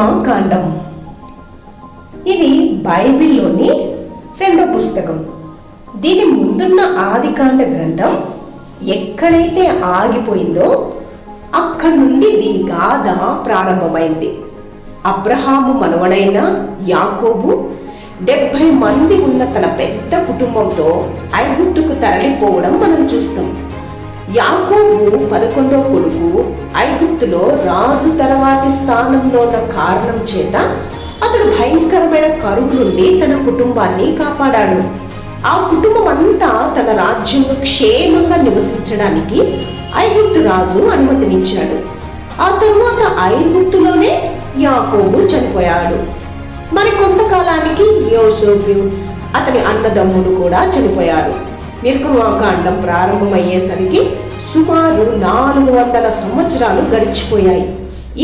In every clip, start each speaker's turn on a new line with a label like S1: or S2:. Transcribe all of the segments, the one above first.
S1: నిర్గమాకాండం ఇది బైబిల్లోని రెండో పుస్తకం. దీని ముందున్న ఆదికాండ గ్రంథం ఎక్కడైతే ఆగిపోయిందో అక్కడి నుండి దీని గాథ ప్రారంభమైంది. అబ్రహాము మనవడైన యాకోబు డెబ్భై మంది ఉన్న తన పెద్ద కుటుంబంతో ఐగుప్తుకు తరలిపోవడం మనం చూస్తాం. యాకోబు పదకొండో కొడుకు ఐగుప్తులో రాజు తర్వాతి స్థానంలో ఉన్న కారణం చేత అతడు భయంకరమైన కరువు నుండి తన కుటుంబాన్ని కాపాడాడు. ఆ కుటుంబం అంతా తన రాజ్యంలో క్షేమంగా నివసించడానికి ఐగుప్తు రాజు అనుమతినిచ్చాడు. ఆ తరువాత ఐగుప్తులోనే యాకోబు చనిపోయాడు. మరి కొంతకాలానికి యోసేపు అతని అన్నదమ్ముడు కూడా చనిపోయారు. నిర్గమాకాండం ప్రారంభమయ్యేసరికి సుమారు నాలుగు వందల సంవత్సరాలు గడిచిపోయాయి.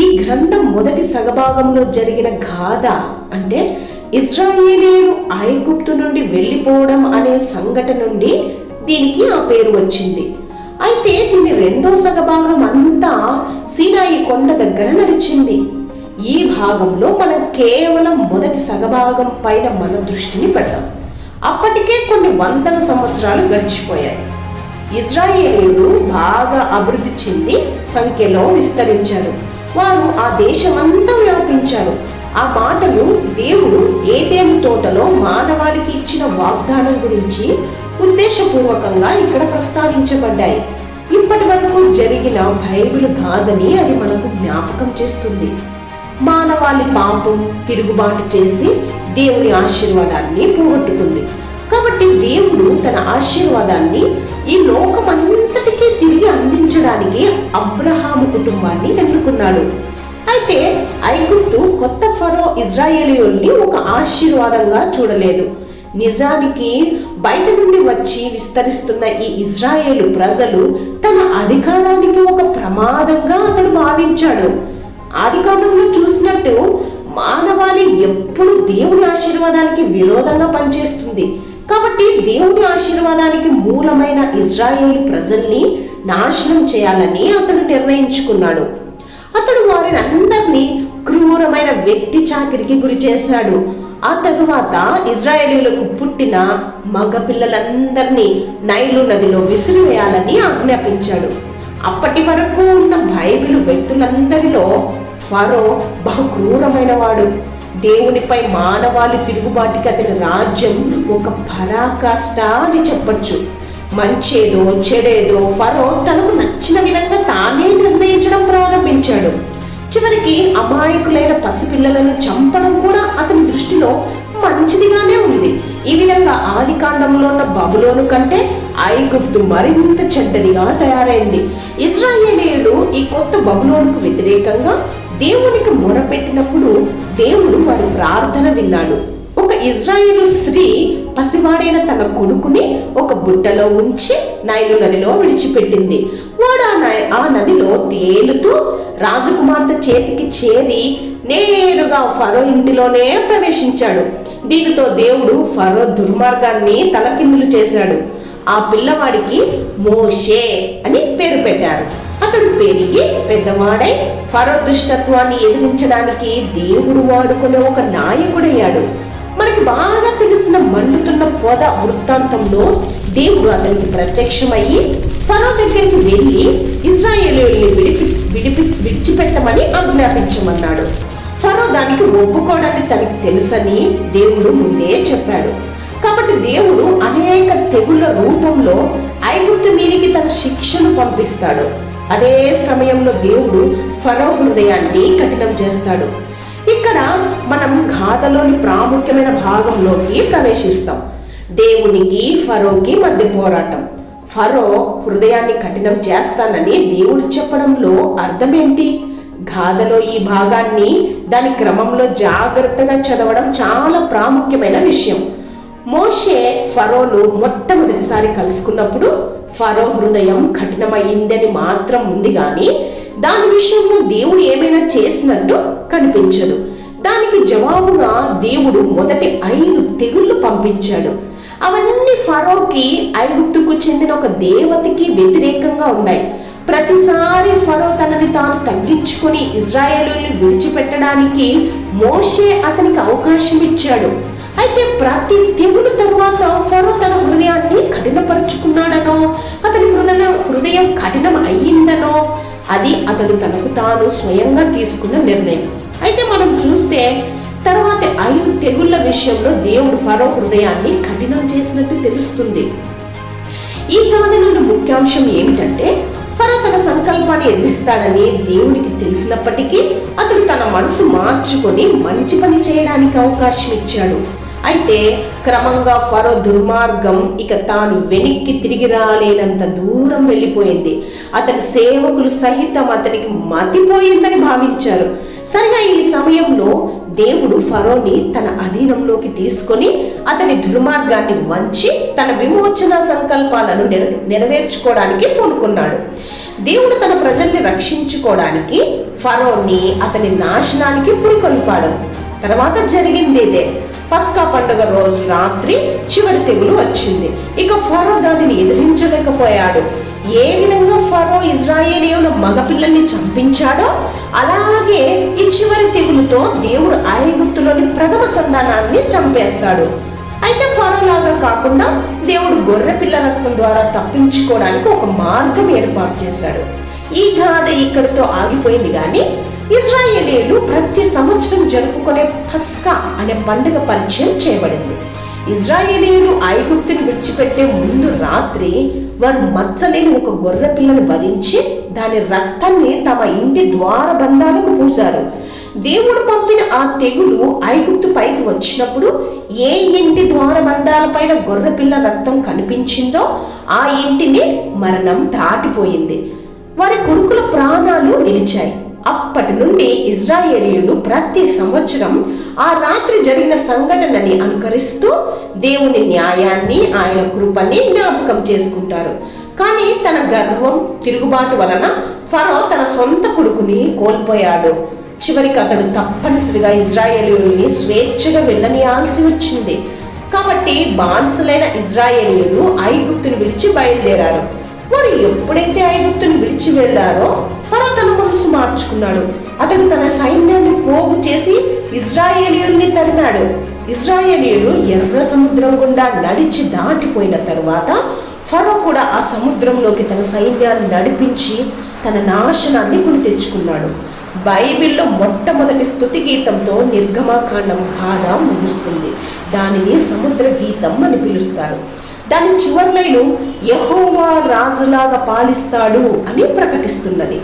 S1: ఈ గ్రంథం మొదటి సగభాగంలో జరిగిన గాథ అంటే ఇజ్రాయేలీలు ఐగుప్తు నుండి వెళ్ళిపోవడం అనే సంఘటన నుండి దీనికి ఆ పేరు వచ్చింది. అయితే దీని రెండో సగభాగం అంతా సీనాయి కొండ దగ్గర నడిచింది. ఈ భాగంలో మనం కేవలం మొదటి సగభాగం పైన మన దృష్టిని పెడదాం. అప్పటికే కొన్ని వందల సంవత్సరాలు గడిచిపోయాయి. ఇజ్రాయేలీలు బాగా అభివృద్ధి చెంది సంఖ్యలో విస్తరించారు. వారు ఆ దేశమంతా వ్యాపించారు. ఆ మాటలు దేవుడు ఏదేము తోటలో మానవాళికి ఇచ్చిన వాగ్దానం గురించి ఉద్దేశపూర్వకంగా ఇక్కడ ప్రస్తావించబడ్డాయి. ఇప్పటి వరకు జరిగిన బైబిల్ కాదని అది మనకు జ్ఞాపకం చేస్తుంది. మానవాళి పాపం తిరుగుబాటు చేసి దేవుని ఆశీర్వాదాన్ని పోగొట్టుకుంది. కాబట్టి దేవుడు తన ఆశీర్వాదాన్ని ఈ లోకమంతటికీ తిరిగి అందించడానికి అబ్రహాము కుటుంబాన్ని ఎన్నుకున్నాడు. అయితే ఐగుప్తు కొత్త ఫరో ఇజ్రాయేలీయుల్ని ఒక ఆశీర్వాదంగా చూడలేదు. నిజానికి బయట నుండి వచ్చి విస్తరిస్తున్న ఈ ఇజ్రాయేలు ప్రజలు తన అధికారానికి ఒక ప్రమాదంగా అతడు భావించాడు. ఆదికాండంలో చూసినట్టు మానవాళి ఎప్పుడు దేవుని ఆశీర్వాదానికి విరోధంగా పనిచేస్తుంది. కాబట్టి దేవుని ఆశీర్వాదానికి మూలమైన ఇజ్రాయేలు ప్రజల్ని నాశనం చేయాలని అతడు నిర్ణయించుకున్నాడు. అతడు వారిని అందరినీ క్రూరమైన వ్యక్తి చాకిరికి గురి చేశాడు. ఆ తరువాత ఇజ్రాయేలీలకు పుట్టిన మగ పిల్లలందరినీ నైలు నదిలో విసిరివేయాలని ఆజ్ఞాపించాడు. అప్పటి వరకు ఉన్న బైబిలు వ్యక్తులందరిలో ఫరో బహు క్రూరమైన వాడు దేవునిపై మానవాళి తిరుగుబాటుకి అతని రాజ్యం ఒక పరాకాష్ట అని చెప్పచ్చు. మంచేదో చెడేదో ఫరో తనకు నచ్చిన విధంగా తానే నిర్ణయించడం ప్రారంభించాడు. చివరికి అమాయకులైన పసిపిల్లలను చంపడం కూడా అతని దృష్టిలో మంచిదిగానే ఉంది. ఈ విధంగా ఆది కాండంలో ఉన్న బబులోను కంటే ఐగుప్తు మరింత చెడ్డదిగా తయారైంది. ఇజ్రాయేలీయులు ఈ కొత్త బబులోనుకు వ్యతిరేకంగా దేవునికి మొరపెట్టినప్పుడు దేవుడు వారి ప్రార్థన విన్నాడు. ఒక ఇజ్రాయేలు స్త్రీ పసివాడైన తన కొడుకుని ఒక బుట్టలో ఉంచి నైలు నదిలో విడిచిపెట్టింది. వాడు ఆ ఆ నదిలో తేలుతూ రాజకుమార్తె చేతికి చేరి నేరుగా ఫరో ఇంటిలోనే ప్రవేశించాడు. దీనితో దేవుడు ఫరో దుర్మార్గాన్ని తలకిందులు చేశాడు. ఆ పిల్లవాడికి మోషే అని పేరు పెట్టారు. అతడు పెరిగి పెద్దవాడై ఫరో దుష్టత్వాన్ని ఎదిరించడానికి దేవుడు వాడుకునే ఒక నాయకుడయ్యాడు. మనకి బాగా తెలిసిన మండుతున్న పొద వృత్తాంతంలో దేవుడు అతనికి ప్రత్యక్షమయ్యి ఫరో దగ్గరికి వెళ్ళి ఇజ్రాయేలీయుల్ని విడిపి విడిపి విడిచిపెట్టమని ఆజ్ఞాపించమన్నాడు. ఫరో దానికి ఒప్పుకోవడానికి తనకి తెలుసని దేవుడు ముందే చెప్పాడు. కాబట్టి దేవుడు అనేక తెగుళ్ళ రూపంలో ఐగుప్తు మీదికి తన శిక్షను పంపిస్తాడు. అదే సమయంలో దేవుడు ఫరో హృదయాన్ని కఠినం చేస్తాడు. ఇక్కడ మనం గాథలోని ప్రాముఖ్యమైన భాగంలోకి ప్రవేశిస్తాం. దేవునికి ఫరోకి మధ్య పోరాటం. ఫరో హృదయాన్ని కఠినం చేస్తానని దేవుడు చెప్పడంలో అర్థమేంటి? గాథలో ఈ భాగాన్ని దాని క్రమంలో జాగ్రత్తగా చదవడం చాలా ప్రాముఖ్యమైన విషయం. మోషే ఫరోను మొట్టమొదటిసారి కలుసుకున్నప్పుడు ఫరో హృదయం కఠినమైందని మాత్రం ఉంది కానీ దాని విషయంలో దేవుడు ఏమైనా చేసినట్టు కనిపించదు. దానికి జవాబుగా దేవుడు మొదటి ఐదు తెగుళ్ళు పంపించాడు. అవన్నీ ఫరోకి ఐగుప్తుకు చెందిన ఒక దేవతకి వ్యతిరేకంగా ఉన్నాయి. ప్రతిసారి ఫరో తనని తాను తగ్గించుకొని ఇజ్రాయేలుని విడిచిపెట్టడానికి మోషే అతనికి అవకాశం ఇచ్చాడు. అయితే ప్రతి తెగులు తరువాత ఫరో తన హృదయాన్ని కఠినపరుచుకున్నాడనో అతని హృదయ హృదయం కఠినం అయ్యిందనో అది అతడు తనకు తాను స్వయంగా తీసుకున్న నిర్ణయం. అయితే మనం చూస్తే తర్వాత ఐదు తెగుళ్ళ విషయంలో దేవుడు ఫరో హృదయాన్ని కఠినం చేసినట్టు తెలుస్తుంది. ఈ గాథలోని ముఖ్యాంశం ఏమిటంటే ఫరో తన సంకల్పాన్ని ఎదిరిస్తాడని దేవునికి తెలిసినప్పటికీ అతడు తన మనసు మార్చుకొని మంచి పని చేయడానికి అవకాశం ఇచ్చాడు. అయితే క్రమంగా ఫరో దుర్మార్గం ఇక తాను వెనక్కి తిరిగి రాలేనంత దూరం వెళ్ళిపోయింది. అతని సేవకులు సహితం అతనికి మతిపోయిందని భావించారు. సరిగా ఈ సమయంలో దేవుడు ఫరోని తన అధీనంలోకి తీసుకొని అతని దుర్మార్గాన్ని వంచి తన విమోచన సంకల్పాలను నెర నెరవేర్చుకోవడానికి పూనుకున్నాడు. దేవుడు తన ప్రజల్ని రక్షించుకోవడానికి ఫరోని అతని నాశనానికి పురికొల్పాడు. తర్వాత జరిగింది ఇదే. పస్కా పండుగ రోజు రాత్రి చివరి తెగులు వచ్చింది. ఇక ఫరో దానిని ఎదిరించలేకపోయాడు. ఏ విధంగా ఫరో ఇజ్రాయేలీయుల మగపిల్లల్ని చంపించాడో అలాగే ఈ చివరి తెగులుతో దేవుడు ఐగుప్తులోని ప్రథమ సంతానాన్ని చంపేస్తాడు. అయితే ఫరో లాగా కాకుండా దేవుడు గొర్రె పిల్ల రక్తం ద్వారా తప్పించుకోవడానికి ఒక మార్గం ఏర్పాటు చేశాడు. ఈ గాథ ఇక్కడితో ఆగిపోయింది కానీ ఇజ్రాయేలీలు ప్రతి సంవత్సరం జరుపుకునే పస్కా అనే పండుగ పరిచయం చేయబడింది. ఇజ్రాయేలీలు ఐగుప్తుని విడిచిపెట్టే ముందు రాత్రి వారు మచ్చలేని ఒక గొర్రె పిల్లను వధించి దాని రక్తాన్ని తమ ఇంటి ద్వార బంధాలకు పూశారు దేవుడు పంపిన ఆ తెగులు ఐగుప్తు పైకి వచ్చినప్పుడు ఏ ఇంటి ద్వార బంధాలపైన గొర్రె పిల్ల రక్తం కనిపించిందో ఆ ఇంటిని మరణం దాటిపోయింది. వారి కొడుకుల ప్రాణాలు నిలిచాయి. అప్పటి నుండి ఇజ్రాయేలీయులు ప్రతి సంవత్సరం ఆ రాత్రి జరిగిన సంఘటనని అనుకరిస్తూ దేవుని న్యాయాన్ని ఆయన కృపని జ్ఞాపకం చేసుకుంటారు. కానీ తన గర్వం తిరుగుబాటు వలన ఫరో తన సొంత కొడుకుని కోల్పోయాడు. చివరికి అతడు తప్పనిసరిగా ఇజ్రాయేలీయుల్ని స్వేచ్ఛగా వెళ్ళనియాల్సి వచ్చింది. కాబట్టి బానిసలైన ఇజ్రాయేలీయులు ఐగుప్తును విడిచి బయలుదేరారు. వారు ఎప్పుడైతే ఐగుప్తును విడిచి వెళ్ళారో తన మనసు మార్చుకున్నాడు. అతడు తన సైన్యాన్ని పోగు చేసి ఇజ్రాయేలీయుల్ని తరిమాడు. ఇజ్రాయేలీయులు ఎర్ర సముద్రం గుండా నడిచి దాటిపోయిన తరువాత ఫరో కూడా ఆ సముద్రంలోకి తన సైన్యాన్ని నడిపించి తన నాశనాన్ని కొని తెచ్చుకున్నాడు. బైబిల్లో మొట్టమొదటి స్తుతి గీతంతో నిర్గమాకాండం కాదా ముగుస్తుంది. దానిని సముద్ర గీతం అని పిలుస్తారు. దాని చివర్లైను యహోవా రాజులాగా పాలిస్తాడు అని ప్రకటిస్తున్నది.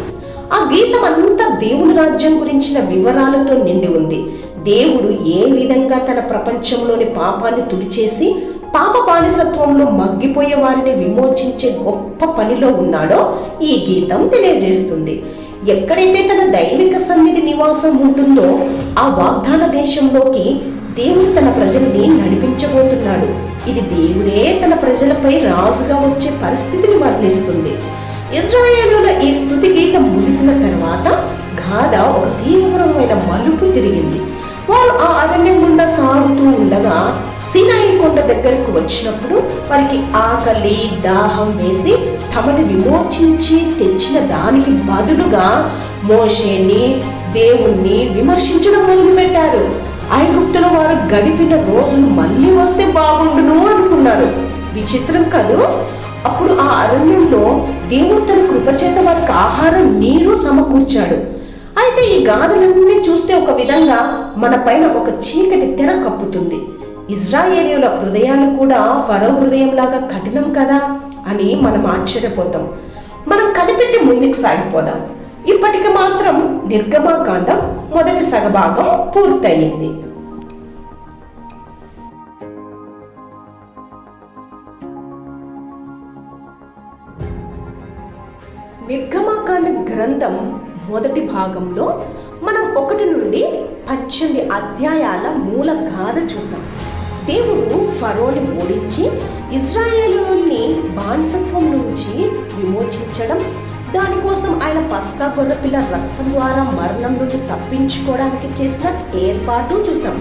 S1: ఆ గీతం అంతా దేవుని రాజ్యం గురించిన వివరాలతో నిండి ఉంది. దేవుడు ఏ విధంగా తన ప్రపంచంలోని పాపాన్ని తుడిచేసి పాప బానిసత్వంలో మగ్గిపోయే వారిని విమోచించే గొప్ప పనిలో ఉన్నాడో ఈ గీతం తెలియజేస్తుంది. ఎక్కడైతే తన దైవిక సన్నిధి నివాసం ఉంటుందో ఆ వాగ్దాన దేశంలోకి దేవుడు తన ప్రజల్ని నడిపించబోతున్నాడు. ఇది దేవుడే తన ప్రజలపై రాజుగా వచ్చే పరిస్థితిని వర్ణిస్తుంది. ఇజ్రాయేలుల ఈ స్థుతి గీతం ముగిసిన తర్వాత గాథ ఒక తీవ్రమైన మలుపు తిరిగింది. వారు ఆ అరణ్యం గుండా సాగుతూ ఉండగా సినాయి కొండ దగ్గరకు వచ్చినప్పుడు వారికి ఆకలి దాహం వేసి తమని విమోచించి తెచ్చిన దానికి బదులుగా మోషేని దేవుణ్ణి విమర్శించడం మొదలుపెట్టారు. ఐగుప్తుల వారు గడిపిన రోజులు మళ్ళీ వస్తే బాగుండును అనుకున్నారు. విచిత్రం కాదు? అప్పుడు ఆ అరణ్యంలో దేవుడు తన కృపచేత వారికి ఆహారం నీరు సమకూర్చాడు. అయితే ఈ గాథలన్నీ చూస్తే ఒక విధంగా మన పైన ఒక చీకటి తెర కప్పుతుంది. ఇజ్రాయేలీయుల హృదయాలు కూడా ఫరో హృదయంలాగా కఠినం కదా అని మనం ఆశ్చర్యపోతాం. మనం కనిపెట్టి ముందుకు సాగిపోదాం. ఇప్పటికి మాత్రం నిర్గమాకాండం మొదటి సగభాగం పూర్తయింది. నిర్గమాకాండ గ్రంథం మొదటి భాగంలో మనం ఒకటి నుండి పద్దెనిమిది అధ్యాయాల మూల గాథ చూసాం దేవుడు ఫరోని ఓడించి ఇజ్రాయేలుల్ని బానిసత్వం నుంచి విమోచించడం దానికోసం ఆయన పస్కా గొర్రెపిల్ల రక్తం ద్వారా మరణం నుండి తప్పించుకోవడానికి చేసిన ఏర్పాటు చూసాం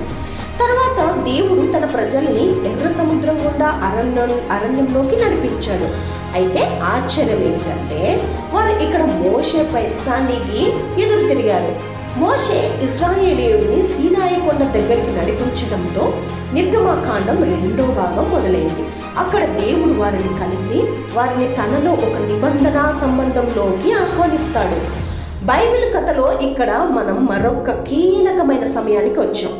S1: తర్వాత దేవుడు తన ప్రజల్ని ఎర్ర సముద్రం గుండా అరణ్యం అరణ్యంలోకి నడిపించాడు. అయితే ఆశ్చర్యం ఏంటంటే వారు ఇక్కడ మోషేపై స్థానికి ఎదురు తిరిగారు. మోషే ఇజ్రాయేలీయుల్ని సీనాయి కొండ దగ్గరికి నడిపించడంతో నిర్గమాకాండం రెండో భాగం మొదలైంది. అక్కడ దేవుడు వారిని కలిసి వారిని తనలో ఒక నిబంధన సంబంధంలోకి ఆహ్వానిస్తాడు. బైబిల్ కథలో ఇక్కడ మనం మరొక కీలకమైన సమయానికి వచ్చాం.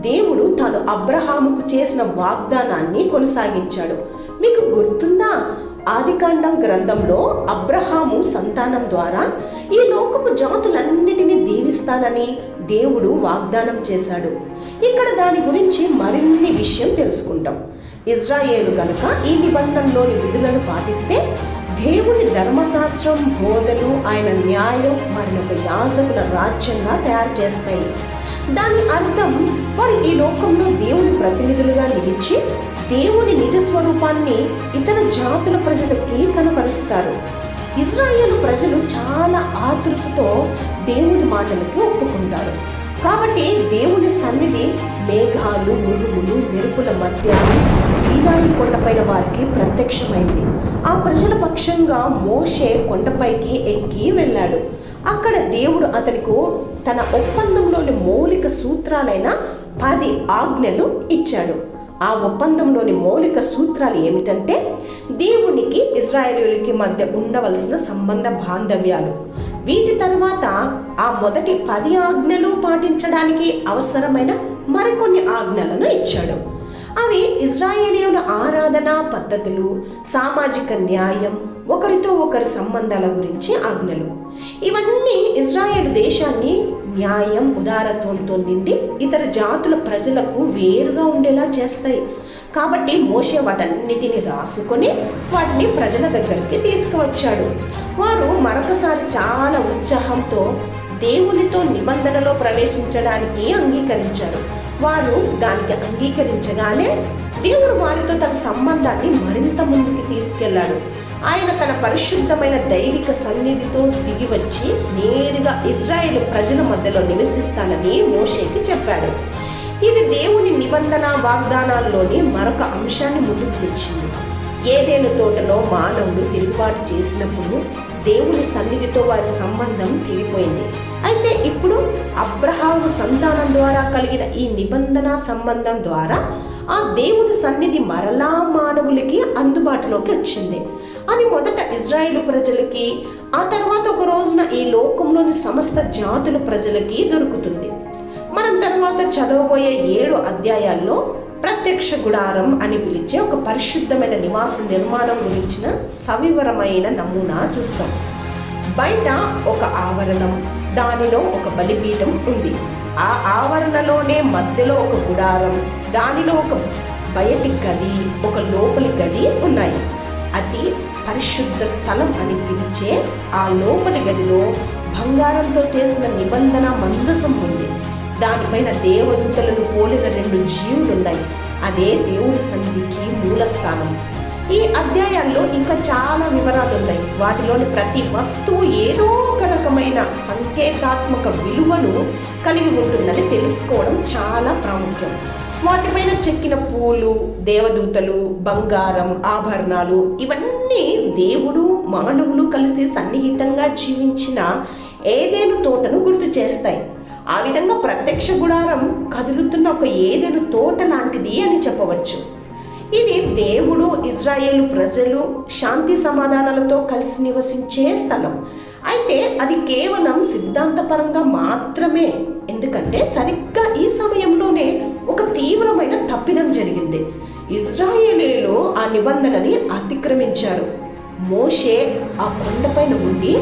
S1: దేవుడు తాను అబ్రహాముకు చేసిన వాగ్దానాన్ని కొనసాగించాడు. మీకు గుర్తుందా? ఆదికాండం గ్రంథంలో అబ్రహాము సంతానం ద్వారా ఈ లోకపు జాతులన్నిటినీ దీవిస్తానని దేవుడు వాగ్దానం చేశాడు. ఇక్కడ దాని గురించి మరిన్ని విషయం తెలుసుకుంటాం. ఇజ్రాయేలు గనుక ఈ నిబంధనలోని విధులను పాటిస్తే దేవుని ధర్మశాస్త్రం బోధలు ఆయన న్యాయం వారిని ఒక యాజకుల రాజ్యంగా తయారు చేస్తాయి. దాని అర్థం వారు ఈ లోకంలో దేవుని ప్రతినిధులుగా నిలిచి దేవుని నిజ స్వరూపాన్ని ఇతర జాతుల ప్రజలకి కనపరుస్తారు ఇజ్రాయేల్ ప్రజలు చాలా ఆతృతతో దేవుని మాటలకు ఒప్పుకుంటారు. కాబట్టి దేవుని సన్నిధి మేఘాలు ఉరుములు మెరుపుల మధ్య సీనాయి కొండపైన వారికి ప్రత్యక్షమైంది. ఆ ప్రజల పక్షంగా మోషే కొండపైకి ఎక్కి వెళ్ళాడు. అక్కడ దేవుడు అతనికి తన ఒప్పందంలోని మౌలిక సూత్రాలైన పది ఆజ్ఞలు ఇచ్చాడు. ఆ ఒప్పందంలోని మౌలిక సూత్రాలు ఏమిటంటే దేవునికి ఇజ్రాయేలీలకి మధ్య ఉండవలసిన సంబంధ బాంధవ్యాలు. వీటి తర్వాత ఆ మొదటి పది ఆజ్ఞలు పాటించడానికి అవసరమైన మరికొన్ని ఆజ్ఞలను ఇచ్చాడు. అవి ఇజ్రాయేలీయుల ఆరాధన పద్ధతులు సామాజిక న్యాయం ఒకరితో ఒకరి సంబంధాల గురించి ఆజ్ఞలు. ఇవన్నీ ఇజ్రాయెల్ దేశాన్ని న్యాయం ఉదారత్వంతో నిండి ఇతర జాతుల ప్రజలకు వేరుగా ఉండేలా చేస్తాయి. కాబట్టి మోషే వాటన్నిటిని రాసుకొని వాటిని ప్రజల దగ్గరికి తీసుకువచ్చాడు. వారు మరొకసారి చాలా ఉత్సాహంతో దేవునితో నిబంధనలో ప్రవేశించడానికి అంగీకరించారు. వారు దానికి అంగీకరించగానే దేవుడు వారితో తన సంబంధాన్ని మరింత ముందుకు తీసుకెళ్ళాడు ఆయన తన పరిశుద్ధమైన దైవిక సన్నిధితో దిగి వచ్చి నేరుగా ఇజ్రాయేల్ ప్రజల మధ్యలో నివసిస్తానని మోషేకి చెప్పాడు. ఇది దేవుని నిబంధన వాగ్దానాల్లోని మరొక అంశాన్ని ముందుకు తెచ్చింది. ఏదైనా తోటలో మానవుడు తిరుగుబాటు చేసినప్పుడు దేవుని సన్నిధితో వారి సంబంధం తెగిపోయింది అయితే ఇప్పుడు అబ్రహాము సంతానం ద్వారా కలిగిన ఈ నిబంధన సంబంధం ద్వారా ఆ దేవుని సన్నిధి మరలా మానవులకి అందుబాటులోకి వచ్చింది. అది మొదట ఇజ్రాయిల్ ప్రజలకి ఆ తర్వాత ఒక రోజున ఈ లోకంలోని సమస్త జాతుల ప్రజలకి దొరుకుతుంది. మనం తర్వాత చదవబోయే ఏడు అధ్యాయాల్లో ప్రత్యక్ష గుడారం అని పిలిచే ఒక పరిశుద్ధమైన నివాస నిర్మాణం గురించిన సవివరమైన నమూనా చూస్తాం. బయట ఒక ఆవరణం దానిలో ఒక బలిపీఠం ఉంది. ఆ ఆవరణలోనే మధ్యలో ఒక గుడారం దానిలో ఒక బయటి గది ఒక లోపలి గది ఉన్నాయి. అది పరిశుద్ధ స్థలం అని పిలిచే ఆ లోపలి గదిలో బంగారంతో చేసిన నిబంధన మందసం ఉంది. దానిపైన దేవదూతలను పోలిన రెండు జీవులున్నాయి. అదే దేవుడి సన్నిధికి మూల స్థానం. ఈ అధ్యాయాల్లో ఇంకా చాలా వివరాలు ఉన్నాయి వాటిలోని ప్రతి వస్తువు ఏదో ఒక రకమైన సంకేతాత్మక విలువను కలిగి ఉంటుందని తెలుసుకోవడం చాలా ప్రాముఖ్యం. వాటిపైన చెక్కిన పూలు దేవదూతలు బంగారం ఆభరణాలు ఇవన్నీ దేవుడు మానవులు కలిసి సన్నిహితంగా జీవించిన ఏదేను తోటను గుర్తు చేస్తాయి. ఆ విధంగా ప్రత్యక్ష గుడారం కదులుతున్న ఒక ఏదెను తోట లాంటిది అని చెప్పవచ్చు. ఇది దేవుడు ఇజ్రాయేల్ ప్రజలు శాంతి సమాధానాలతో కలిసి నివసించే స్థలం. అయితే అది కేవలం సిద్ధాంతపరంగా మాత్రమే. ఎందుకంటే సరిగ్గా ఈ సమయంలోనే ఒక తీవ్రమైన తప్పిదం జరిగింది. ఇజ్రాయేలీలు ఆ నిబంధనని అతిక్రమించారు. మోషే ఆ కొండపైన ఉండి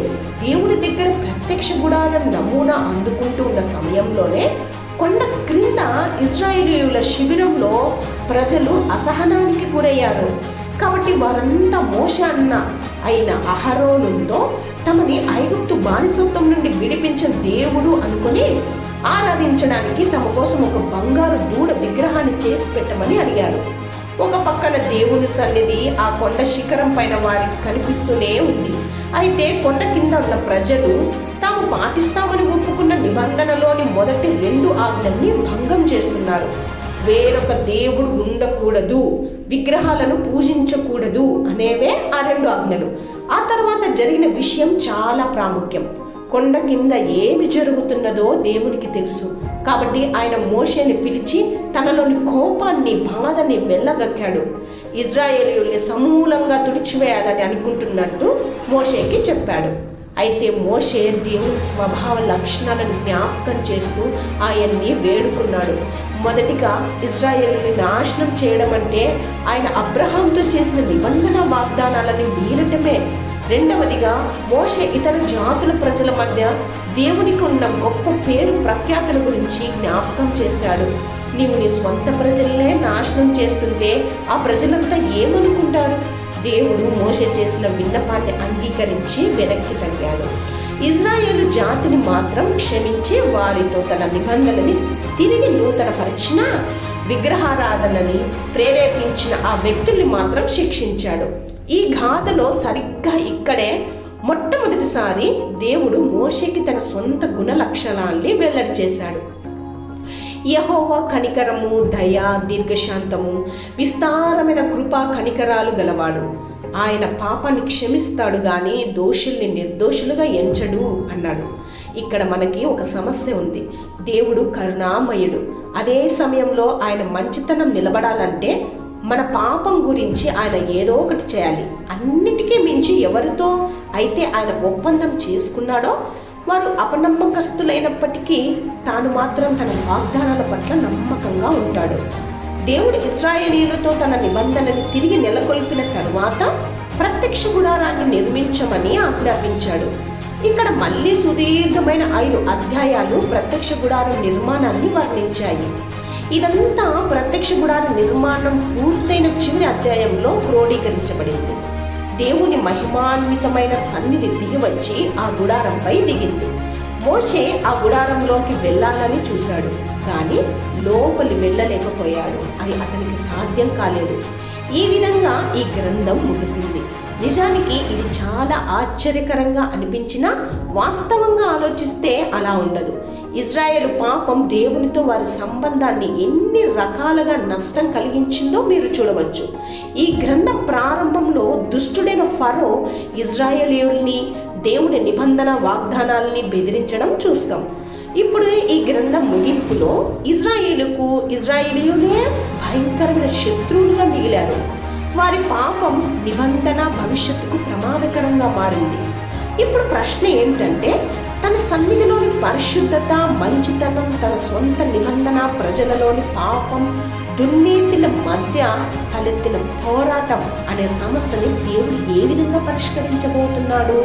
S1: దేవుని దగ్గర ప్రత్యక్ష గుడారం నమూనా అందుకుంటూ ఉన్న సమయంలోనే కొండ క్రింద ఇజ్రాయేలీయుల శిబిరంలో ప్రజలు అసహనానికి గురయ్యారు. కాబట్టి వారంతా మోష అన్న అయిన అహరోనుతో తమని ఐగుప్తు బానిసత్వం నుండి విడిపించిన దేవుడు అనుకుని ఆరాధించడానికి తమ కోసం ఒక బంగారు దూడ విగ్రహాన్ని చేసి పెట్టమని అడిగారు. ఒక పక్కన దేవుని సన్నిధి ఆ కొండ శిఖరం పైన వారికి కనిపిస్తూనే ఉంది. అయితే కొండ కింద ఉన్న ప్రజలు తాము పాటిస్తామని ఒప్పుకున్న నిబంధనలోని మొదటి రెండు ఆజ్ఞల్ని భంగం చేస్తున్నారు. వేరొక దేవుడు ఉండకూడదు విగ్రహాలను పూజించకూడదు అనేవే ఆ రెండు ఆజ్ఞలు. ఆ తర్వాత జరిగిన విషయం చాలా ప్రాముఖ్యం. కొండ కింద ఏమి జరుగుతున్నదో దేవునికి తెలుసు. కాబట్టి ఆయన మోషేని పిలిచి తనలోని కోపాన్ని బాధని వెళ్ళగక్కాడు. ఇజ్రాయేలీయుల్ని సమూలంగా తుడిచివేయాలని అనుకుంటున్నట్టు మోషేకి చెప్పాడు. అయితే మోషే దేవుని స్వభావ లక్షణాలను జ్ఞాపకం చేస్తూ ఆయన్ని వేడుకున్నాడు. మొదటిగా ఇజ్రాయేల్ని నాశనం చేయడం అంటే ఆయన అబ్రహాంతో చేసిన నిబంధన వాగ్దానాలను మీరటమే రెండవదిగా మోషే ఇతర జాతుల ప్రజల మధ్య దేవునికి ఉన్న గొప్ప పేరు ప్రఖ్యాతుల గురించి జ్ఞాపకం చేశాడు. నీవు నీ స్వంత ప్రజలనే నాశనం చేస్తుంటే ఆ ప్రజలంతా ఏమనుకుంటారు? దేవుడు మోసే చేసిన విన్నపాన్ని అంగీకరించి వెనక్కి తగ్గాడు. ఇజ్రాయేలు జాతిని మాత్రం క్షమించి వారితో తన నిబంధనని తిరిగి నూతనపరిచిన విగ్రహారాధనని ప్రేరేపించిన ఆ వ్యక్తుల్ని మాత్రం శిక్షించాడు. ఈ గాథలో సరిగ్గా ఇక్కడే మొట్టమొదటిసారి దేవుడు మోషకి తన సొంత గుణ లక్షణాల్ని వెల్లడి చేశాడు. యహోవా కనికరము దయ దీర్ఘశాంతము విస్తారమైన కృపా కనికరాలు గలవాడు. ఆయన పాపాన్ని క్షమిస్తాడు కానీ దోషుల్ని నిర్దోషులుగా ఎంచడు అన్నాడు. ఇక్కడ మనకి ఒక సమస్య ఉంది. దేవుడు కరుణామయుడు. అదే సమయంలో ఆయన మంచితనం నిలబడాలంటే మన పాపం గురించి ఆయన ఏదో ఒకటి చేయాలి. అన్నిటికీ మించి ఎవరితో అయితే ఆయన ఒప్పందం చేసుకున్నాడో వారు అపనమ్మకస్తులైనప్పటికీ తాను మాత్రం తన వాగ్దానాల పట్ల నమ్మకంగా ఉంటాడు. దేవుడు ఇస్రాయేలీలతో తన నిబంధనని తిరిగి నెలకొల్పిన తరువాత ప్రత్యక్ష గుడారాన్ని నిర్మించమని ఆజ్ఞాపించాడు. ఇక్కడ మళ్ళీ సుదీర్ఘమైన ఐదు అధ్యాయాలు ప్రత్యక్ష గుడారం నిర్మాణాన్ని వర్ణించాయి. ఇదంతా ప్రత్యక్ష గుడార నిర్మాణం పూర్తయిన చివరి అధ్యాయంలో క్రోడీకరించబడింది. దేవుని మహిమాన్వితమైన సన్నిధి దిగివచ్చి ఆ గుడారంపై దిగింది. మోషే ఆ గుడారంలోకి వెళ్ళాలని చూశాడు కానీ లోపలి వెళ్ళలేకపోయాడు. అది అతనికి సాధ్యం కాలేదు. ఈ విధంగా ఈ గ్రంథం ముగిసింది. నిజానికి ఇది చాలా ఆశ్చర్యకరంగా అనిపించినా వాస్తవంగా ఆలోచిస్తే అలా ఉండదు. ఇజ్రాయేల్ పాపం దేవునితో వారి సంబంధాన్ని ఎన్ని రకాలుగా నష్టం కలిగించిందో మీరు చూడవచ్చు. ఈ గ్రంథం ప్రారంభంలో దుష్టుడైన ఫరో ఇజ్రాయేలీయుల్ని దేవుని నిబంధన వాగ్దానాల్ని బెదిరించడం చూస్తాం. ఇప్పుడు ఈ గ్రంథం ముగింపులో ఇజ్రాయేలుకు ఇజ్రాయేలీయులే భయంకరమైన శత్రువులుగా మిగిలారు. వారి పాపం నిబంధన భవిష్యత్తుకు ప్రమాదకరంగా మారింది. ఇప్పుడు ప్రశ్న ఏంటంటే తన సన్నిధిలోని పరిశుద్ధత మంచితనం తన సొంత నిబంధన ప్రజలలోని పాపం దుర్నీతిల మధ్య తలెత్తిన పోరాటం అనే సమస్యని దేవుడు ఏ విధంగా పరిష్కరించబోతున్నాడు?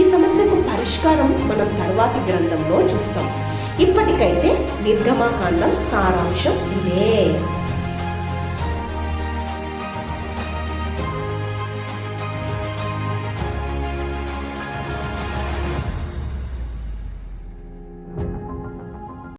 S1: ఈ సమస్యకు పరిష్కారం మనం తర్వాతి గ్రంథంలో చూస్తాం. ఇప్పటికైతే నిర్గమాకాండం సారాంశం ఇదే.